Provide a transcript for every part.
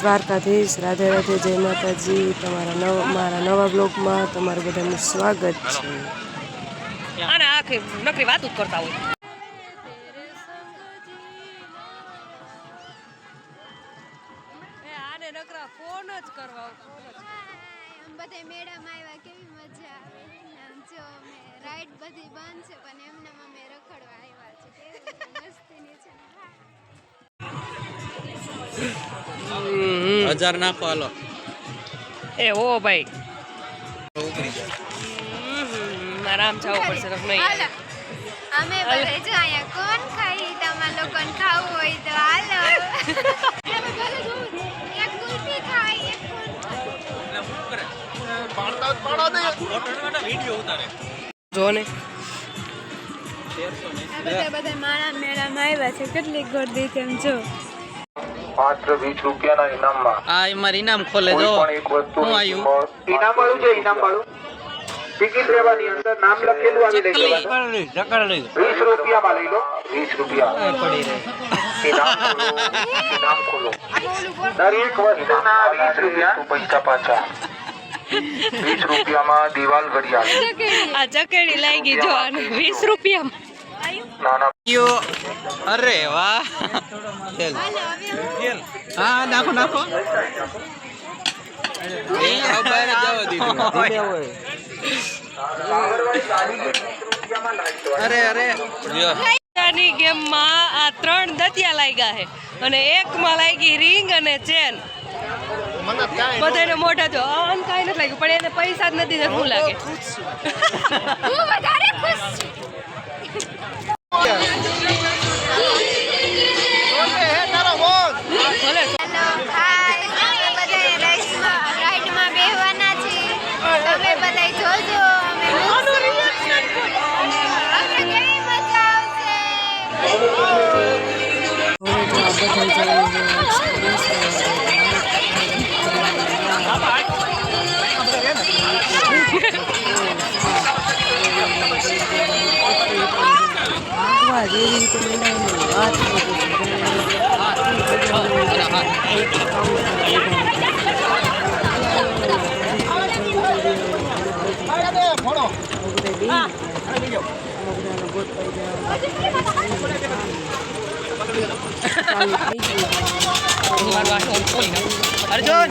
દ્વારકાધીશ રાધે રાધે જય માતાજી તમારા નવ મારા નવા બ્લોગમાં તમારું બધાનું સ્વાગત છે. આને આખી નકરી વાતું જ કરતા હોય. આને નકરા ફોન જ કરવા બધા મેળામાં આવ્યા કેવી મજા આવે. આમ જો રાઈડ બધી બંધ છે પણ એમને અમે રખડવા આવ્યા છે મસ્તીની છે. હજાર નાખો હાલો એ ઓ ભાઈ. આરામ જવું પડશે તો નહીં અમે બધા જો અહીંયા કોણ ખાઈ તમાર લોકોને ખાવું હોય તો હાલો. એક કુલ્ફી ખાઈ એક કોણ જો ને. બધા બધા મારા મેળામાં આવ્યા છે કેટલી ગોળદી તેમ જો. માત્ર વીસ રૂપિયાના ઇનામમાં. આ અમારે ઇનામ ખોલે જો. પણ એક વસ્તુ ઇનામ વાળું છે ઇનામ વાળું ટિકિટ લેવાની અંદર નામ લખેલું આવી લઈ જવાનું વીસ રૂપિયામાં લઈ લો. વીસ રૂપિયા. ઇનામ ખોલો ઇનામ ખોલો. દરેક વસ્તુના વીસ રૂપિયા. પૈસા પાછા. વીસ રૂપિયામાં દિવાલ ઘડિયાળ. આ ચકેડી લાગી જો વીસ રૂપિયામાં. અરે વાહ. હા નાખો નાખો. એ હવે બહાર જ જવા દીધું. અરે અરે. ગેમમાં આ ત્રણ દતિયા લાગ્યા છે અને એકમાં લાગી રિંગ અને ચેન. બધાને મોઢા જો. આમ કાંઈ નથી લાગ્યું પણ એને પૈસા જ નથી શું લાગે? હું વધારે ખુશ છું. આ બધા જઈને મારું આ ખોલી નાખ. અર્જુન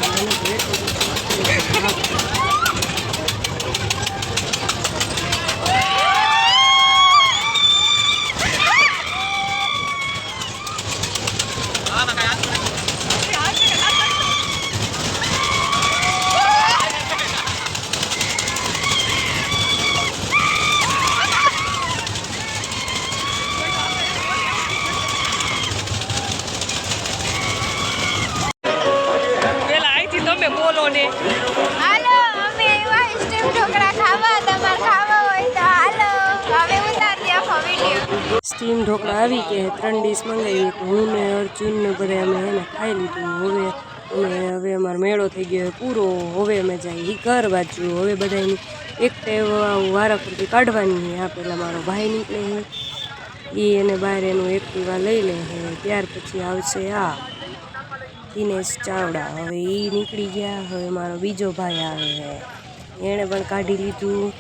તમે બોલો ને હાલો અમે એવા સ્ટીમ ઢોકળા ખાવા તમારે ખાવા હોય તો હાલો હવે ઉતારી આખો વીડિયો સ્ટીમ ઢોકળા આવી કે ત્રણ ડીશ મંગાવી તો હું ને અર્જુન ને બધા અમે એને ખાઈ લીધું. હવે અને હવે અમારો મેળો થઈ ગયો પૂરો હવે અમે જઈએ ઘર બાજુ. હવે બધાની એક ટેવ વારાફરતી કાઢવાની આ પહેલાં મારો ભાઈ નીકળે છે. એ એને બહાર એનું એક્ટિવા લઈ લે ત્યાર પછી આવશે આ. દિનેશ ચાવડા. હવે એ નીકળી ગયા. હવે મારો બીજો ભાઈ આવે છે. એણે પણ કાઢી લીધું.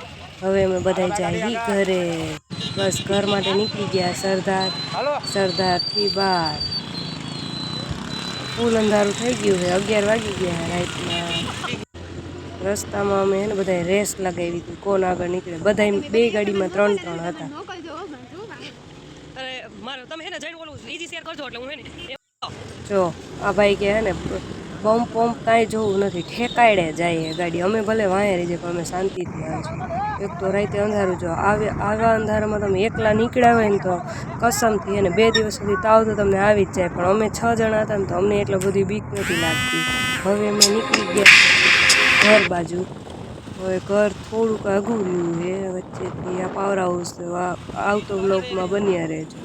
હવે અમે બધા જઈએ ઘરે. બસ ઘર માટે નીકળી ગયા સરદાર. સરદારથી બહાર ફૂલ અંધારું થઈ ગયું છે. અગિયાર વાગી ગયા રાઈટમાં રસ્તામાં અમે એને બધા રેસ લગાવી હતી. કોણ આગળ નીકળે? બધા બે ગાડીમાં ત્રણ ત્રણ હતા. અરે તમે હે જઈને ઓલું ઈઝી શેર કરજો એટલે હું હે ને એ જો, આ ભાઈ કે હે ને પંપ પંપ કાંઈ જોવું નથી. ઠેકાયડે જાય ગાડી. અમે ભલે વાંહે રહી જાય, પણ અમે શાંતિથી આવીશું એક તો રાતે અંધારું, જો, આવે આવા અંધારામાં તમે એકલા નીકળ્યા હોય ને તો કસમથી અને બે દિવસ સુધી તાવ તો તમને આવી જ જાય. પણ અમે છ જણા હતા ને તો અમને એટલો બધી બીક નથી લાગતી. હવે અમે નીકળી ગયા ઘર બાજુ. હવે ઘર થોડુંક આઘું રહ્યું છે, વચ્ચેથી આ પાવર હાઉસ આવતો બ્લોકમાં બન્યા રહેજો.